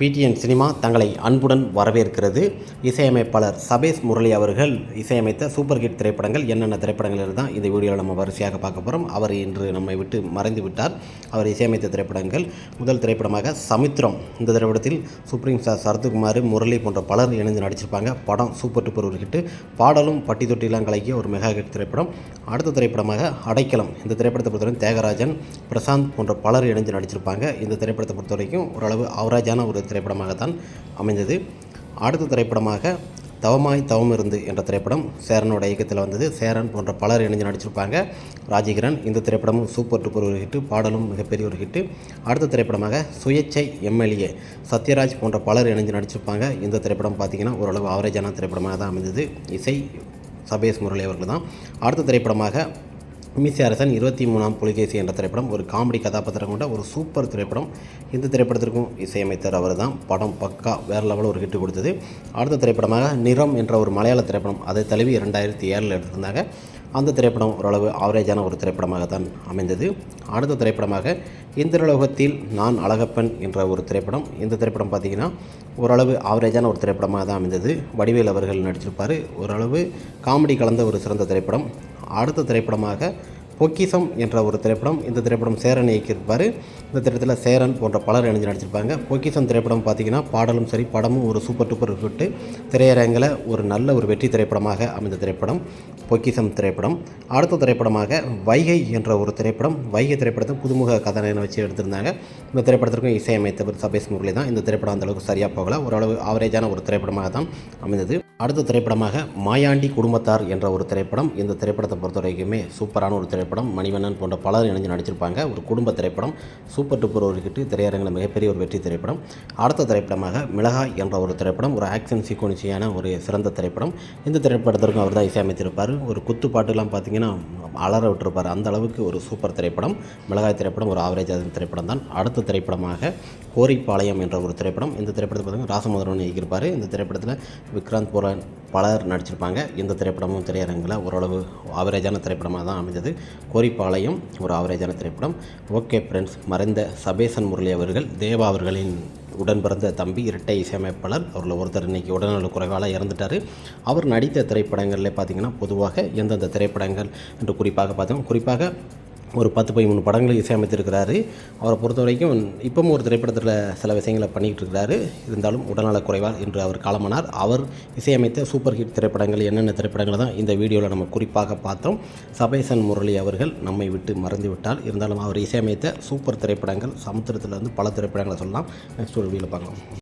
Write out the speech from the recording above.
PTN cinema தங்களை அன்புடன் வரவேற்கிறது. இசையமைப்பாளர் சபேஷ் முரளி அவர்கள் இசையமைத்த சூப்பர் ஹிட் திரைப்படங்கள் என்னென்ன திரைப்படங்கள் தான் இந்த வீடியோவில் நம்ம வரிசையாக பார்க்க போகிறோம் அவர் இன்று நம்மை விட்டு மறைந்து விட்டார். அவர் இசையமைத்த திரைப்படங்கள் முதல் திரைப்படமாக சமுத்திரம் இந்த திரைப்படத்தில் சுப்ரீம் ஸ்டார் சரத்குமார் முரளி போன்ற பலர் இணைந்து நடிச்சிருப்பாங்க. படம் சூப்பர் டூப்பர் ஒரு ஹிட்டு. பாடலும் பட்டி தொட்டிலாம் கலக்கிய ஒரு மெகா ஹிட் திரைப்படம். அடுத்த திரைப்படமாக அடைக்கலம். இந்த திரைப்படத்தை பொறுத்தவரை தியாகராஜன் பிரசாந்த் போன்ற பலர் இணைந்து நடிச்சிருப்பாங்க. இந்த திரைப்படத்தை பொறுத்த வரைக்கும் ஓரளவு அவராஜான ஒரு திரைப்படமாகத்தான் அமைந்தது. அடுத்த திரைப்படமாக தவமாய் தவம் இருந்து என்ற திரைப்படம் சேரனோட இயக்கத்தில் வந்தது. சேரன் போன்ற பலர் இணைஞ்சு நடிச்சிருப்பாங்க. ராஜகிரண் இந்த திரைப்படமும் சூப்பர் டூப்பர் ஒரு ஹிட்டு பாடலும் மிகப்பெரிய ஒரு ஹிட்டு. அடுத்த திரைப்படமாக சுயேச்சை எம்எல்ஏ சத்யராஜ் போன்ற பலர் இணைஞ்சு நடிச்சிருப்பாங்க. இந்த திரைப்படம் பார்த்திங்கன்னா ஓரளவு ஆவரேஜான திரைப்படமாக தான் அமைந்தது. இசை சபேஷ் முரளி அவர்கள் தான் அடுத்த திரைப்படமாக மீசி அரசன் இருபத்தி மூணாம் புலிகேசி என்ற திரைப்படம் ஒரு காமெடி கதாபாத்திரம் கொண்ட ஒரு சூப்பர் திரைப்படம். இந்த திரைப்படத்திற்கும் இசையமைத்தர் அவர் தான் படம் பக்கா வேறு லெவலில் ஒரு ஹிட்டு கொடுத்தது. அடுத்த திரைப்படமாக நிறம் என்ற ஒரு மலையாள திரைப்படம் அதை தழுவி இரண்டாயிரத்தி ஏழில் எடுத்திருந்தாங்க. அந்த திரைப்படம் ஓரளவு ஆவரேஜான ஒரு திரைப்படமாக தான் அமைந்தது. அடுத்த திரைப்படமாக இந்திரலோகத்தில் நான் அழகப்பன் என்ற ஒரு திரைப்படம். இந்த திரைப்படம் பார்த்திங்கன்னா ஓரளவு ஆவரேஜான ஒரு திரைப்படமாக தான் அமைந்தது. வடிவேல் அவர்கள் நடிச்சிருப்பார். ஓரளவு காமெடி கலந்த ஒரு சிறந்த திரைப்படம். அடுத்த திரைப்படமாக பொக்கிசம் என்ற ஒரு திரைப்படம் இந்த திரைப்படம் சேரன் இயக்கியிருப்பார். இந்த திரைப்படத்தில் சேரன் போன்ற பலர் இணைஞ்சு நடிச்சிருப்பாங்க. பொக்கிசம் திரைப்படம் பார்த்திங்கன்னா பாடலும் சரி படமும் ஒரு சூப்பர் டூப்பர் ஹிட்டு திரையரங்கில் ஒரு நல்ல ஒரு வெற்றி திரைப்படமாக அமைந்த திரைப்படம் பொக்கிசம் திரைப்படம். அடுத்த திரைப்படமாக வைகை என்ற ஒரு திரைப்படம் வைகை திரைப்படத்தை புதுமுக கதாநாயகனை வச்சு எடுத்திருந்தாங்க. இந்த திரைப்படத்திற்கும் இசையமைத்தவர் சபேஷ் முரளி தான் இந்த திரைப்படம் அந்தளவுக்கு சரியாக போகல. ஓரளவு ஆவரேஜான ஒரு திரைப்படமாக தான் அமைந்தது. அடுத்த திரைப்படமாக மாயாண்டி குடும்பத்தார் என்ற ஒரு திரைப்படம். இந்த திரைப்படத்தை பொறுத்த வரைக்குமே சூப்பரான ஒரு திரைப்படம். மணிவண்ணன் போன்ற பலர் இணைஞ்சு நடிச்சிருப்பாங்க. ஒரு குடும்ப திரைப்படம். சூப்பர் டூப்பர் ஒரு ஹிட்டு திரையரங்கில் மிகப்பெரிய ஒரு வெற்றி திரைப்படம். அடுத்த திரைப்படமாக மிளகாய் என்ற ஒரு திரைப்படம். ஒரு ஆக்ஷன் சீக்வன்சியான ஒரு சிறந்த திரைப்படம். இந்த திரைப்படத்திற்கும் அவர் தான் இசையமைத்திருப்பார். ஒரு குத்து பாட்டுலாம் பார்த்தீங்கன்னா அலற விட்டுருப்பார். அந்த அளவுக்கு ஒரு சூப்பர் திரைப்படம். மிளகாய் திரைப்படம் ஒரு ஆவரேஜான திரைப்படம் தான். அடுத்த திரைப்படமாக கோரிப்பாளையம் என்ற ஒரு திரைப்படம். இந்த திரைப்படத்தை பார்த்தீங்கன்னா ராசமுதரன் இயக்கியிருப்பார். இந்த திரைப்படத்தில் விக்ராந்த் போரா பலர் நடிச்சிருப்பாங்க. இந்த திரைப்படமும் திரையரங்கில் ஓரளவு ஆவரேஜான திரைப்படமாக தான் அமைஞ்சது. கோரிப்பாளையம் ஒரு ஆவரேஜான திரைப்படம். ஓகே ஃப்ரெண்ட்ஸ் மறைந்த சபேசன் முரளி அவர்கள் தேவா அவர்களின் உடன் பிறந்த தம்பி இரட்டை இசையமைப்பாளர். அவரில் ஒருத்தர் இன்றைக்கி உடல்நல குறைவால் இறந்துட்டார். அவர் நடித்த திரைப்படங்களில் பார்த்திங்கன்னா பொதுவாக எந்தெந்த திரைப்படங்கள் என்று குறிப்பாக பார்த்தோம். குறிப்பாக ஒரு பத்து பதிமூணு படங்களுக்கு இசையமைத்திருக்கிறாரு. அவரை பொறுத்த வரைக்கும் இப்பவும் ஒரு திரைப்படத்தில் சில விஷயங்களை பண்ணிக்கிட்டு இருக்கிறாரு. இருந்தாலும் உடல்நலக் குறைவால் இன்று அவர் காலமானார். அவர் இசையமைத்த சூப்பர் ஹிட் திரைப்படங்கள் என்னென்ன திரைப்படங்கள் தான் இந்த வீடியோவில் நம்ம குறிப்பாக பார்த்தோம். சபேசன் முரளி அவர்கள் நம்மை விட்டு மறந்து விட்டால் இருந்தாலும் அவர் இசையமைத்த சூப்பர் திரைப்படங்கள் சமுத்திரத்தில் இருந்து பல திரைப்படங்களை சொல்லலாம். நெக்ஸ்ட் ஒரு வீடியோவில் பார்க்கலாம்.